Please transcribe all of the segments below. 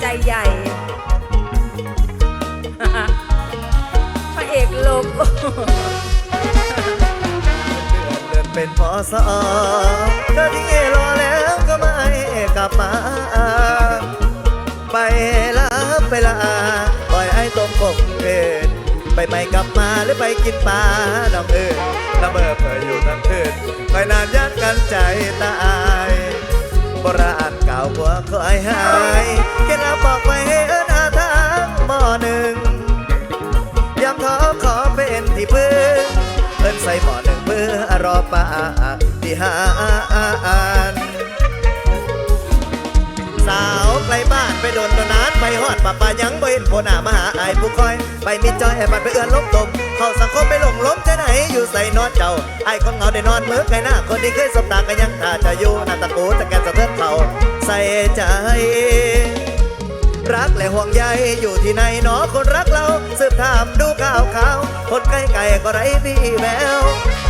ใจใหญ่ พระเอกโลโก้เดือนเป็นพอสอเธอที่รอแล้วก็ไม่กลับมา ไปลาไปลาปล่อยไอ้ตมกบเกินไปไม่กลับมาหรือไปกินปลาดำเอิญละเมอเผยอยู่ทั้งคืนไปนานยันกันใจตายโบราณเก่าบัวคอยหาย เราบอกไว้เอิญหาทางบ่อหนึ่งยามท้อขอเป็นที่พึ่งเอิ้นใส่หมอหนึ่งมือรอป่าที่หาอ่านสาวไกลบ้านไปโดนโดนนานไปฮอดป่าป่ายังบ่เห็นโพหน้ามาหาอายผู้คอย ไปมิดจอยให้บัดไปเอื้อนล้มตมเข้าสังคมไปหลงล้มใจไหนอยู่ใส่นอนเจ้าไอ้คนเงาได้นอนเมื่อไกลหน้าคนที่เคยสบตากันยังท่าจะอยู่หน้าตะกูตะแกนสะเทือนเขาใส่ใจ รักและห่วงใยอยู่ที่ไหนหนอคนรักเราสืบถามดูข่าวข่าวคนใกล้ไก่ก็ไร้พี่แวว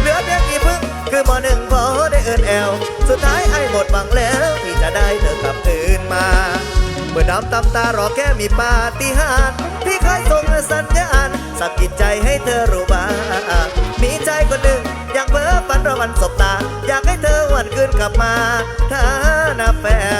เหลือเพียงกี่พึ่งคือมอหนึ่งพอได้เอินแอล สุดท้ายไอ้หมดหวังแล้วที่จะได้เธอกลับคืนมา เมื่อดำตำตารอแค่มีปาฏิหาริย์ที่เคยส่งสัญญาณสักกิดใจให้เธอรู้บ้างมีใจคนหนึ่งอยากเพ้อฝันระวันสบตา อยากให้เธอวันคืนกลับมาถ้าหน้าแฟน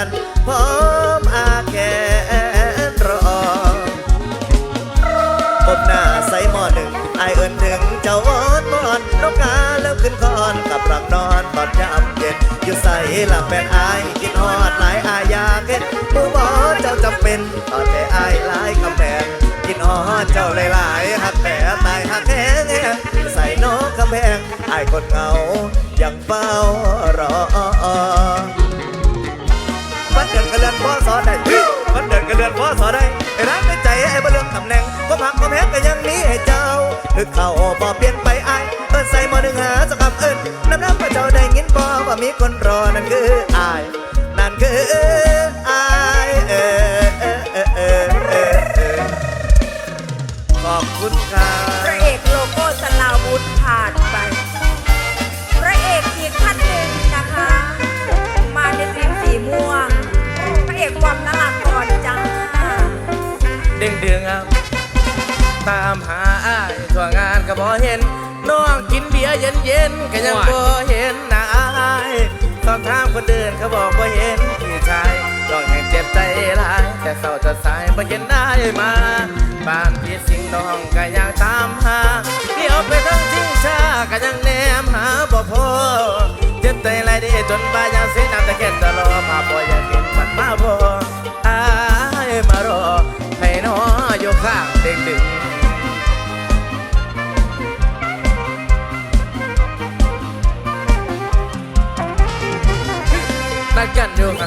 อนตอนยามเย็นอยู่ใส่หลับแฟนอายกินฮอดหลายอายากเห็นผู้บอเจ้าจำเป็นตอนแต่อายหลายคำแพงกินฮอดเจ้าหลายๆหักแต่ตายหักแห้งแห้งใส่นกกำแพงอายคนเงายังเฝ้ารอวันเดือนกระเลือนพ่อสอได้วันเดือนกระเลือนพ่อสอได้ไอ้รักในใจไอ้บ่เรื่องตำแหน่งก็พักก็แพ้ก็ยังมีให้เจ้าคือเขาบ่เปลี่ยนไปไอ้ายเอิ้นใส่หมอหนึ่งหาสักคำเอิ้น มีคนรอนั่นคืออาย นั่นคืออายเออเออเออเออเออเออขอบคุณครัพระบเอกโลโก้สลาวุธผ่านไป พระเอกอีกท่านหนึ่งนะคะ มาในทีมสีม่วง พระเอกความน่ารักก่อนจ้าเด้งเดืองครับ ตามหาอ้ายทั่วงานก็บ่เห็นน้องกิน เย็นเย็นก็ยังบ่เห็นหน้าอายสอบถามคนเดินเขาบอกบ่เห็นพี่ชายร้องแห่งเจ็บใจหลาย แต่เศร้าจะสายบ่เห็นได้มาบ้านพี่สิงห์น้องก็ยังตามหาเลี้ยวไปทั้งทิ้งชา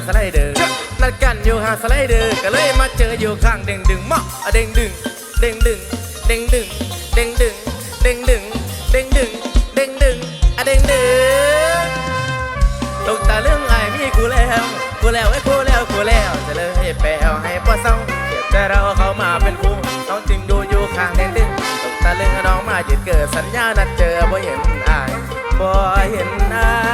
สไลเดอร์นัดกันอยู่ข้าสไลเดอร์ก็เลยมาเจออยู่ข้างเด้งดึงมะอะเด้งดึงเด้งดึงเด้งดึงเด้งดึงเด้งดึงเด้งดึงเด้งดึงอะเด้งดึงตกตาเรื่องไอ้มีกูแล้วกูแล้วไอ้กูแล้วกูแล้วจะเลยแปลให้ป้าเศร้าเก็บแต่เราเขามาเป็นคู่น้องจึงดูอยู่ข้างเด้งดึงตกตาเรื่องน้องมาจิตเกิดสัญญานัดเจอบ่เห็นอายบ่เห็นอาย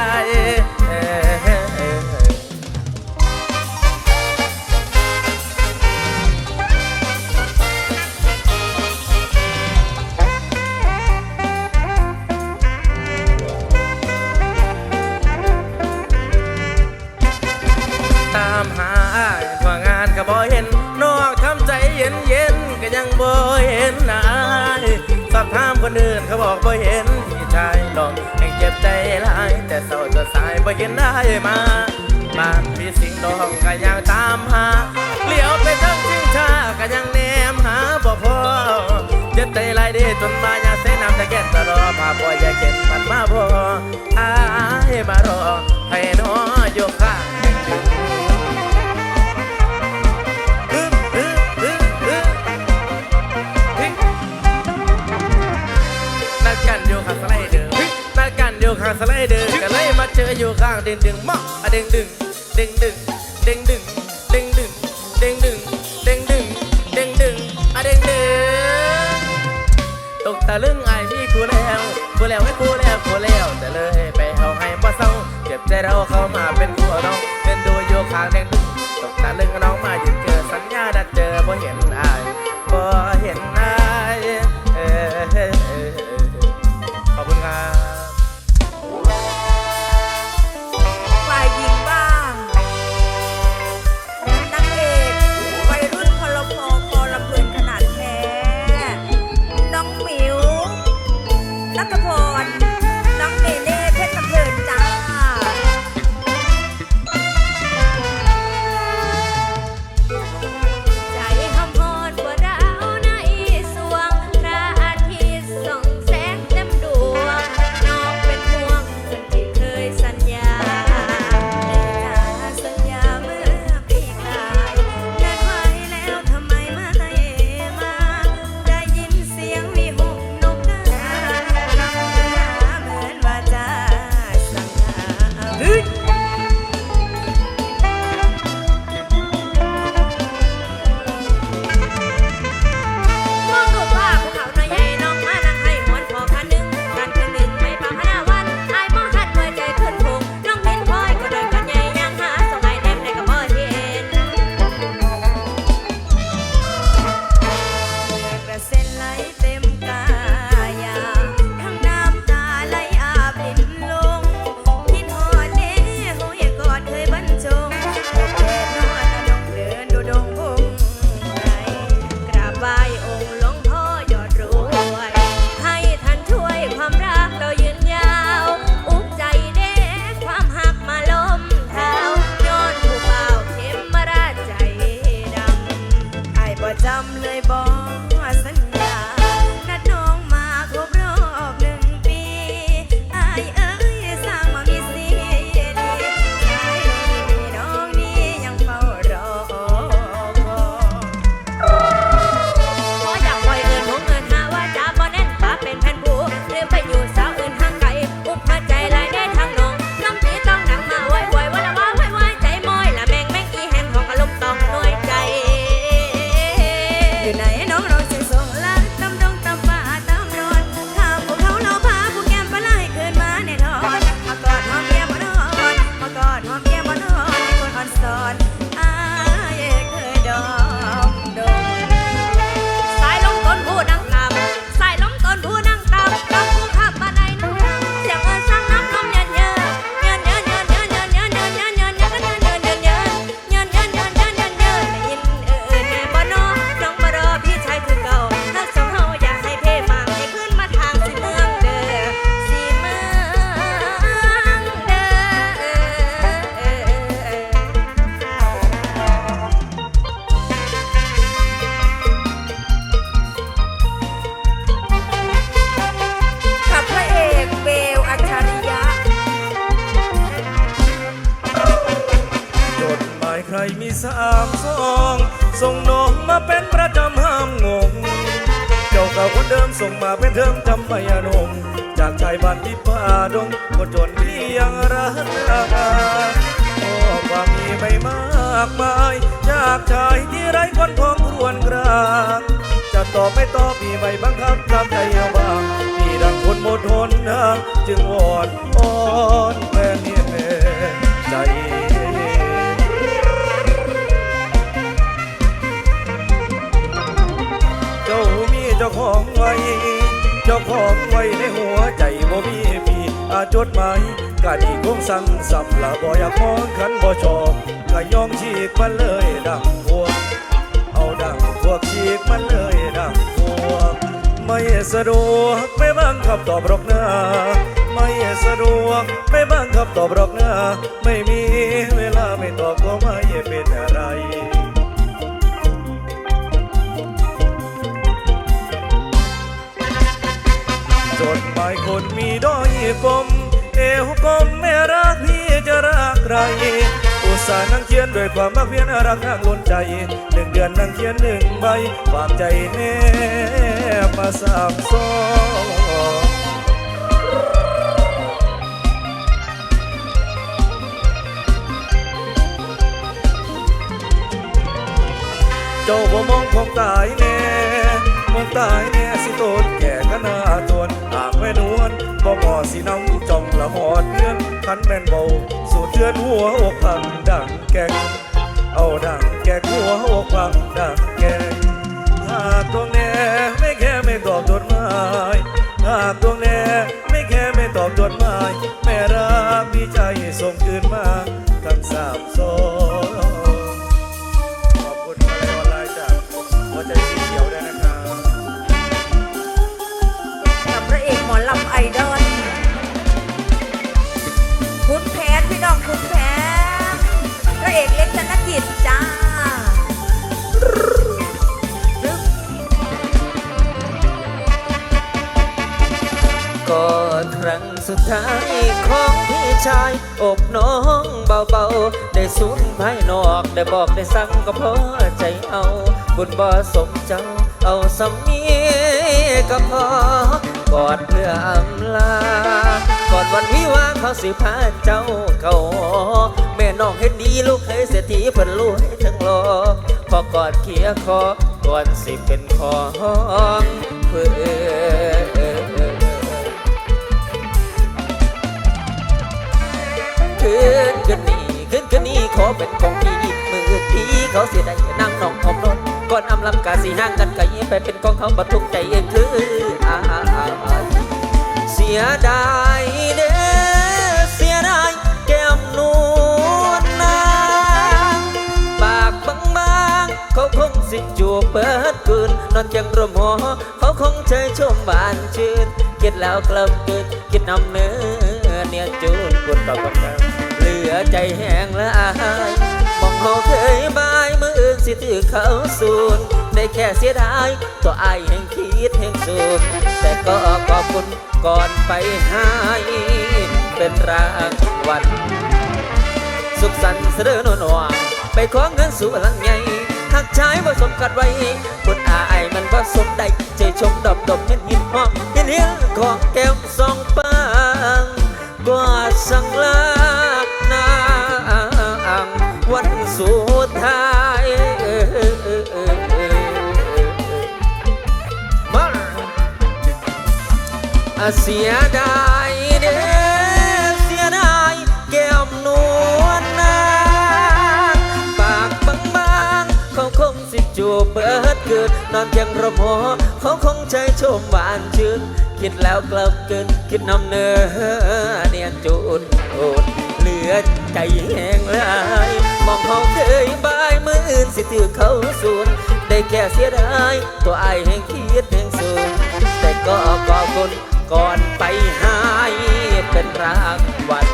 คนอื่นเขาบอกบ่เห็นพี่ชายดอกแห่งเจ็บใจหลาย แต่เศร้าจะสายบ่เห็นได้มาบ้านพี่สิงห์ดองก็ยังตามหาเลี้ยวไปทั้งชิงชาก็ยังแนมหาบ่พอเจ็บใจหลายเด้ สไลเดอร์ก็เลยมาเจออยู่ข้างเด้งดึงมะอะดึงดึงเด้งดึงเด้งดึงเด้งดึงเด้งดึงเด้งดึงเด้งดึงอะดึงดึงตกตะลึงไอ้พี่กูแล้วกูแล้วไอ้กูแล้วกูแล้วแต่เลยไปเอาให้บ่เศร้าเจ็บใจเราเข้ามาเป็นคู่น้องเป็นดูอยู่ข้างเด้งดึง เป็นเทิมจำไม่อนงจากชายบ้านที่ป่าดงก็จนที่ยังรักโอ้ความมีไม่มากมายจากชายที่ไร้คนของครวนกลางจะตอบไม่ตอบมีไม่บังคับทำใจเอาบ้างมีดังคนหมดทนทางจึงวอนอ่อน เจ้าของไว้ในหัวใจบ่มีพี่อาจดหมายกะดีคงสั่งสับละบ่อยากมองขันบ่ชอบก็ยอมฉีกมันเลยดังพวกเอาดังพวกฉีกมันเลยดังพวกไม่สะดวกไม่บังคับตอบรอกนะไม่สะดวกไม่บังคับตอบรอกนะไม่มีเวลาไม่ตอบก็ไม่เป็น หมายคนมีด้อยกลมเอวกลมไม่รักพี่จะรักใครอุตส่าห์นั่งเขียนด้วยความมักเพียนรักข้างล้นใจหนึ่งเดือนนั่งเขียนหนึ่งใบความใจแน่มาสามซองเจ้าบ่มองคงตายแน่มองตายแน่สิโตนแก่ คณาตวนหากแม่นวลบ่งอสีน้ำจอมละหอดเดือนคันแม่นเบาสู่เทือนหัวอกพังดังแกงเอาดังแกกหัวอกพังดังแกงหากดวงแน่ไม่แค่ไม่ตอบจดหมาย ชายอกน้องเบาๆ ได้สูญภายนอกได้บอกได้สั่งก็พอใจเอา บุญบ่สมเจ้าเอาสามีก็พอกอดเพื่ออำลากอดวันวิวาเขาสิพาเจ้าเขาแม่น้องเฮ็ดดีลูกเคยเสียทีเพิ่นรวยทั้งรอพอกอดเคียคอก่อนสิเป็นของเพื่อ คืนคืนนี้คืนคืนนี้ขอเป็นของพี่มือที่เขาเสียดายนั่งน้องอมนนก่อนอำลำกาสีห่างกันไกลไปเป็นของเขาบัทุกใจเองคืออาเสียดายเด้อเสียดายแก้มนวลนางปากบางบางๆเขาคงสิจูบเปิดคืนนอนเคียงร่มหัวเขาคงใจชมบานชื่นคิดแล้วกลับเกิดคิดนำเนื้อ เนี่ยจูนปวดต่อกับเราเหลือใจแห้งและอายมองเขาเคยบายมืออื่นสิถือเขาสูนได้แค่เสียดายตัวไอแห่งคิดแห่งสูนแต่ก็ขอบคุณก่อนไปให้เป็นรางวัลสุขสันต์เสดอนวนวางไปขอเงินสู่หลังใหญ่หักชายผสมกัดไว้บุญอายมันผสมได้ใจชมดอกดมเห็นหินหอมเห็นเหี้ยของแก้มสองปาง ก็สังลานางวันสุดท้ายมาเสียดายเด้อเสียดายแก้มนวลนางปากบางๆเขาคงสิจูบเปิดเกิดนอนเพียงรมหอเขาคงใจชมหวานชื่น คิดแล้วกลับเกินคิดนำเนื้อเนี่ยจูนโอดเหลือใจแห้งลาย มองเขาเคยบายมืออื่นสิถือเขาสูนได้แค่เสียดายตัวไอแห่งคิดแห่งสูนแต่ก็ขอบคุณก่อนไปหายเป็นรางวัล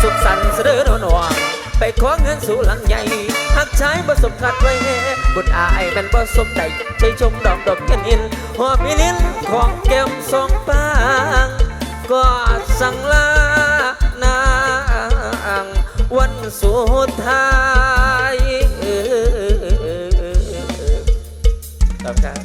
สุขสันต์เสดอนนวางไปขอเงินสู่หลังใหญ่หักใชายประสบกัดไว้ บุญอาไอแม่นบ่สมใจใช้ชมดอกดอกกัญนอินหอมิลินของเก้มสองปางก็สั่งลานางวันสุดท้ายขอบคุณ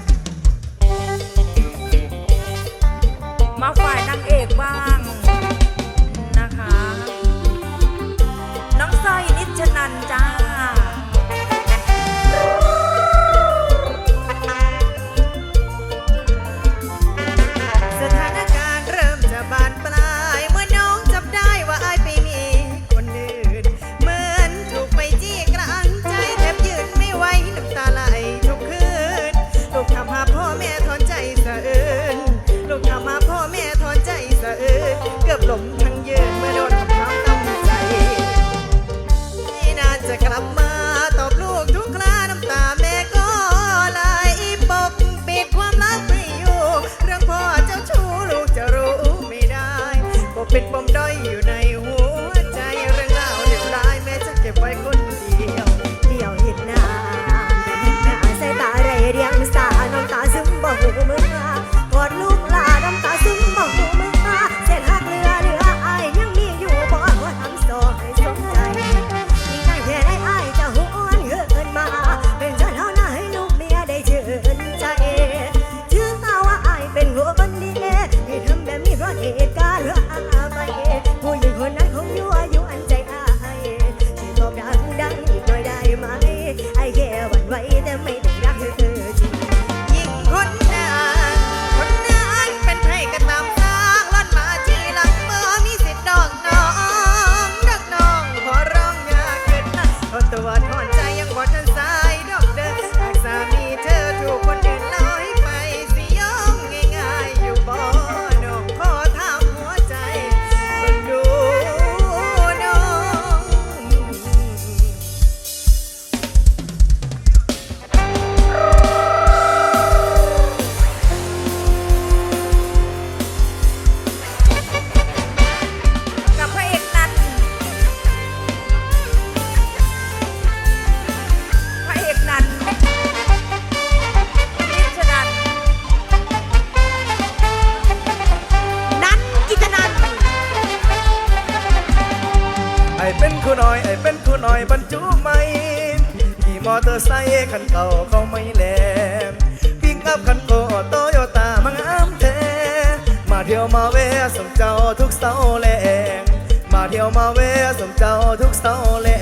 เที่ยวมาเวสมเจ้าทุกเสาแล่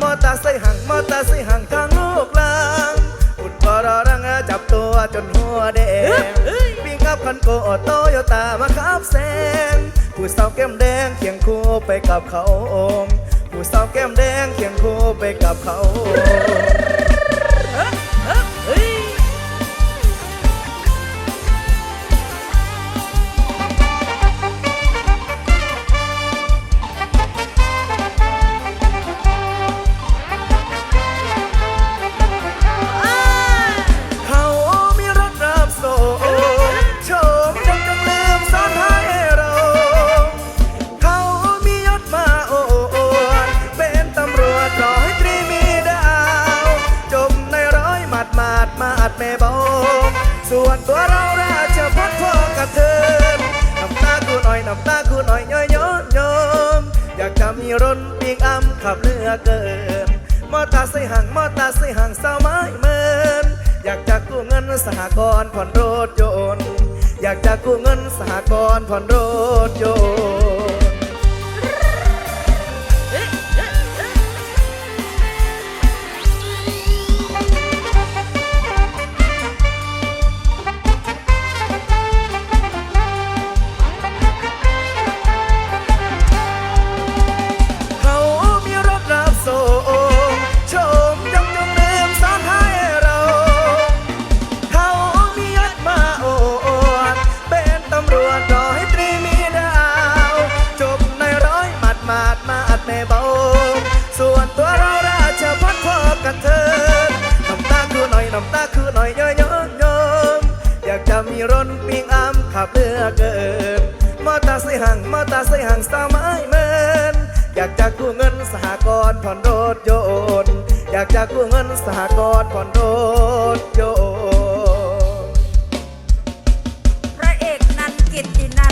มอตาใส่หังมอตาใส่หังทางลูกลางอุดบอรอรังจับตัวจนหัวแดงวิ่งขับคันโกโตโยตามาขับแซงผู้สาวแก้มแดงเคียงคู่ไปกับเขาองผู้สาวแก้มแดงเคียงคู่ไปกับเขา ห่างมอตาใส่ห่างสาวไม้เมินอยากจะกู้เงินสหกรณ์ผ่อนรถยนต์ อยากจะกู้เงินสหกรณ์ผ่อนรถยนต์ que tiene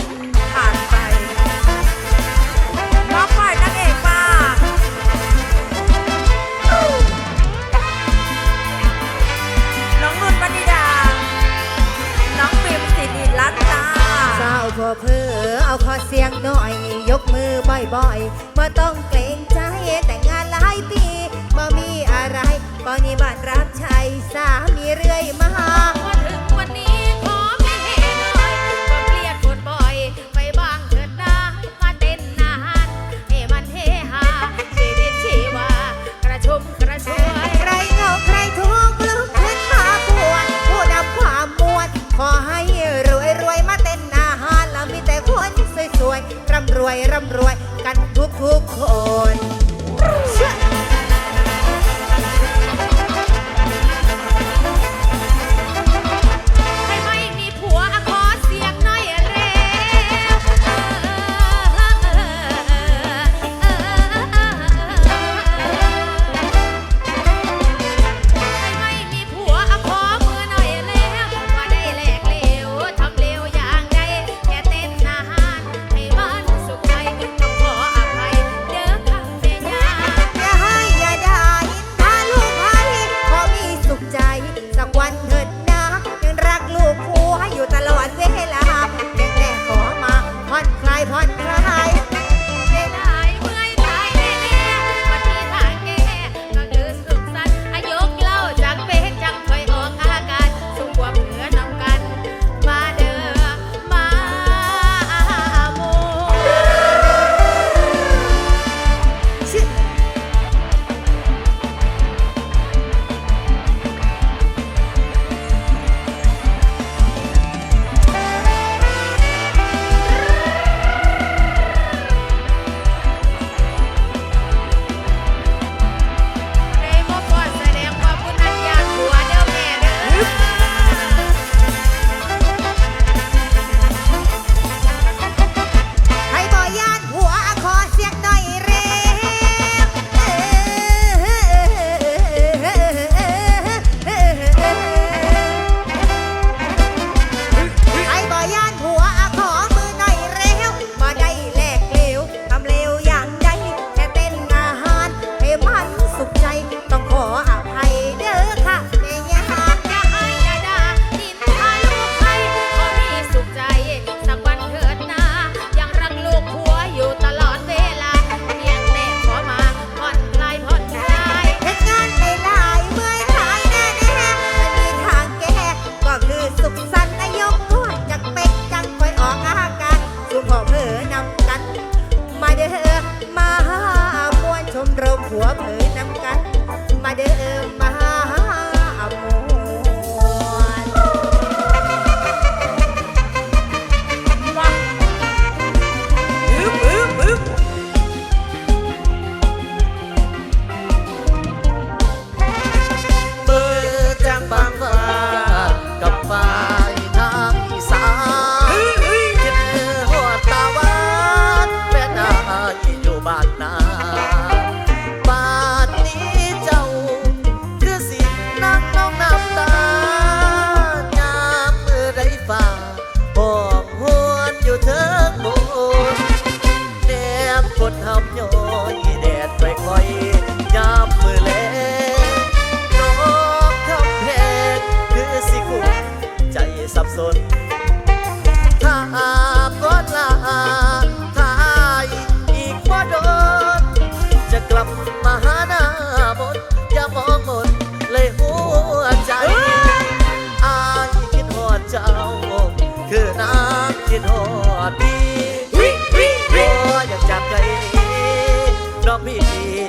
พี่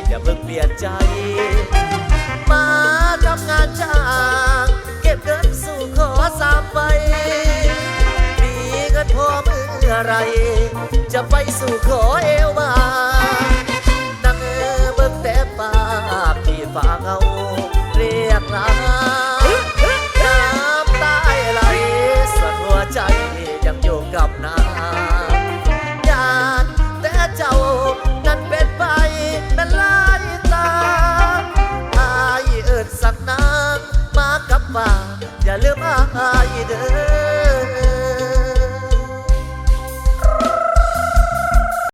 อย่าเพิ่งเปลี่ยนใจ มาทำงานจ้าง เก็บเงินสู่ขอสามไป มีเงินพอเมื่อไร จะไปสู่ขอเอวมานั่งเบิ่งแต่ปากที่ฝากเอาเรียกรัก brighter